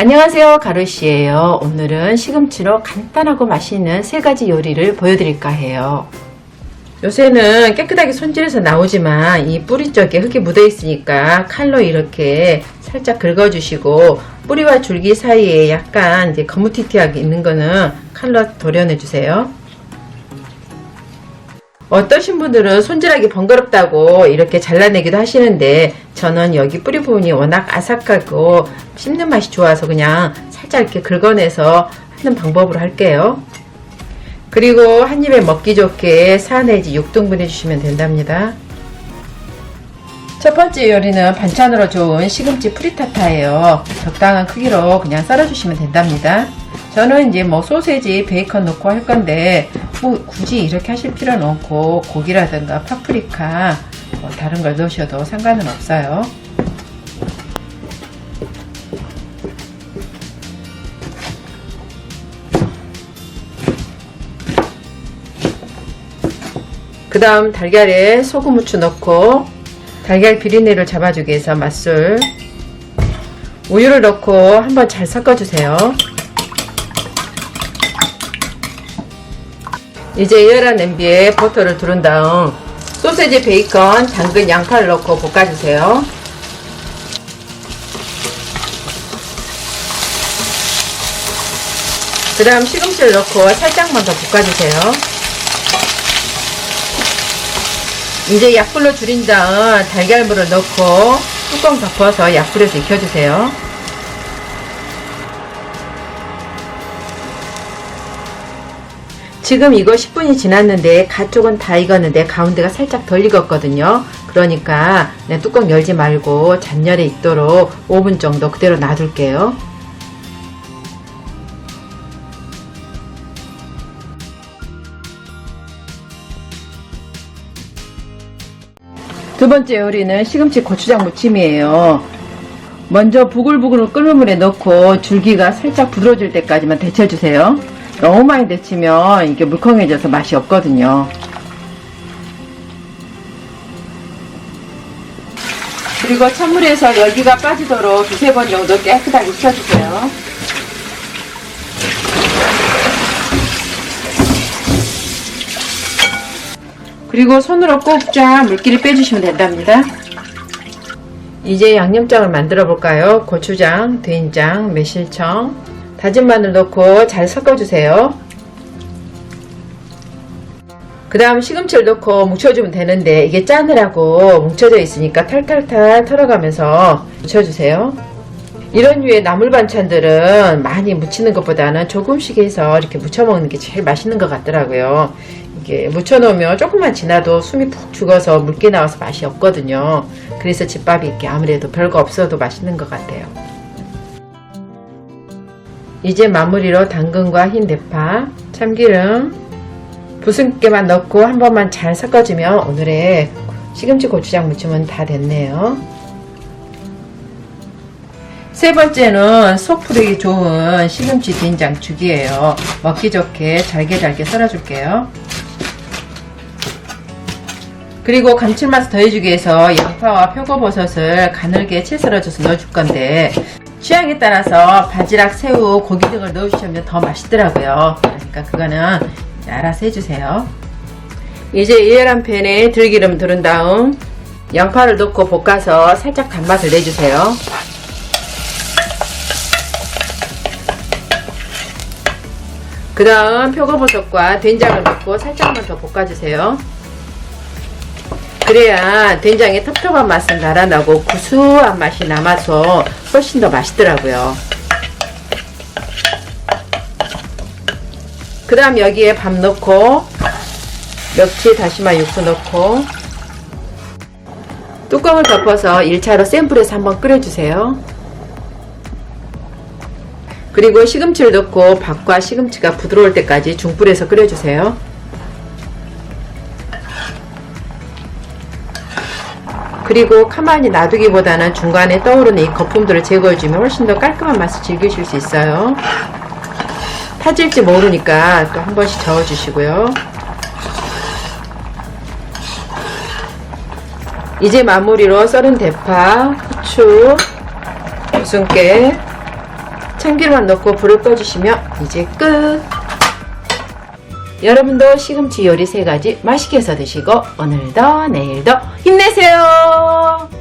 안녕하세요 가루씨예요. 오늘은 시금치로 간단하고 맛있는 세 가지 요리를 보여드릴까 해요. 요새는 깨끗하게 손질해서 나오지만 이 뿌리 쪽에 흙이 묻어 있으니까 칼로 이렇게 살짝 긁어주시고 뿌리와 줄기 사이에 약간 이제 거무튀튀하게 있는 거는 칼로 도려내 주세요. 어떠신 분들은 손질하기 번거롭다고 이렇게 잘라내기도 하시는데 저는 여기 뿌리 부분이 워낙 아삭하고 씹는 맛이 좋아서 그냥 살짝 이렇게 긁어내서 하는 방법으로 할게요. 그리고 한 입에 먹기 좋게 4 내지 6등분 해주시면 된답니다. 첫 번째 요리는 반찬으로 좋은 시금치 프리타타예요. 적당한 크기로 그냥 썰어주시면 된답니다. 저는 이제 뭐 소세지, 베이컨 넣고 할 건데 뭐 굳이 이렇게 하실 필요는 없고 고기라든가 파프리카 뭐 다른 걸 넣으셔도 상관은 없어요. 그 다음 달걀에 소금 후추 넣고 달걀 비린내를 잡아주기 위해서 맛술 우유를 넣고 한번 잘 섞어주세요. 이제 열한 냄비에 버터를 두른 다음 소세지, 베이컨, 당근, 양파를 넣고 볶아주세요. 그 다음 시금치를 넣고 살짝만 더 볶아주세요. 이제 약불로 줄인 다음 달걀물을 넣고 뚜껑 덮어서 약불에서 익혀주세요. 지금 이거 10분이 지났는데 가쪽은 다 익었는데 가운데가 살짝 덜 익었거든요. 그러니까 그냥 뚜껑 열지 말고 잔열에 익도록 5분 정도 그대로 놔둘게요. 두 번째 요리는 시금치 고추장 무침이에요. 먼저 부글부글 끓는 물에 넣고 줄기가 살짝 부드러질 때까지만 데쳐주세요. 너무 많이 데치면 이게 물컹해져서 맛이 없거든요. 그리고 찬물에서 열기가 빠지도록 두세 번 정도 깨끗하게 씻어주세요. 그리고 손으로 꾹쫙 물기를 빼주시면 된답니다. 이제 양념장을 만들어 볼까요? 고추장, 된장, 매실청, 다진 마늘 넣고 잘 섞어주세요. 그 다음 시금치를 넣고 뭉쳐주면 되는데 이게 짜느라고 뭉쳐져 있으니까 탈탈탈 털어가면서 뭉쳐주세요. 이런 류의 나물 반찬들은 많이 묻히는 것보다는 조금씩 해서 이렇게 무쳐 먹는 게 제일 맛있는 것 같더라고요. 이게 묻혀 놓으면 조금만 지나도 숨이 푹 죽어서 물기 나와서 맛이 없거든요. 그래서 집밥이 이렇게 아무래도 별거 없어도 맛있는 것 같아요. 이제 마무리로 당근과 흰 대파, 참기름, 부순깨만 넣고 한 번만 잘 섞어주면 오늘의 시금치 고추장 무침은 다 됐네요. 세 번째는 속 풀기 좋은 시금치 된장죽이에요. 먹기 좋게 잘게 잘게 썰어줄게요. 그리고 감칠맛을 더해주기 위해서 양파와 표고버섯을 가늘게 채 썰어줘서 넣어줄 건데 취향에 따라서 바지락, 새우, 고기 등을 넣어주시면 더 맛있더라고요. 그러니까 그거는 알아서 해주세요. 이제 이열한 팬에 들기름 두른 다음 양파를 넣고 볶아서 살짝 단맛을 내주세요. 그 다음 표고버섯과 된장을 넣고 살짝만 더 볶아주세요. 그래야 된장의 텁텁한 맛은 날아나고 구수한 맛이 남아서 훨씬 더 맛있더라고요. 그 다음 여기에 밥 넣고 멸치 다시마 육수 넣고 뚜껑을 덮어서 1차로 센 불에서 한번 끓여주세요. 그리고 시금치를 넣고 밥과 시금치가 부드러울 때까지 중불에서 끓여주세요. 그리고 가만히 놔두기보다는 중간에 떠오르는 이 거품들을 제거해주면 훨씬 더 깔끔한 맛을 즐기실 수 있어요. 타질지 모르니까 또 한 번씩 저어주시고요. 이제 마무리로 썰은 대파, 후추, 무순깨, 참기름만 넣고 불을 꺼주시면 이제 끝. 여러분도 시금치 요리 세가지 맛있게 해서 드시고 오늘도 내일도 힘내세요.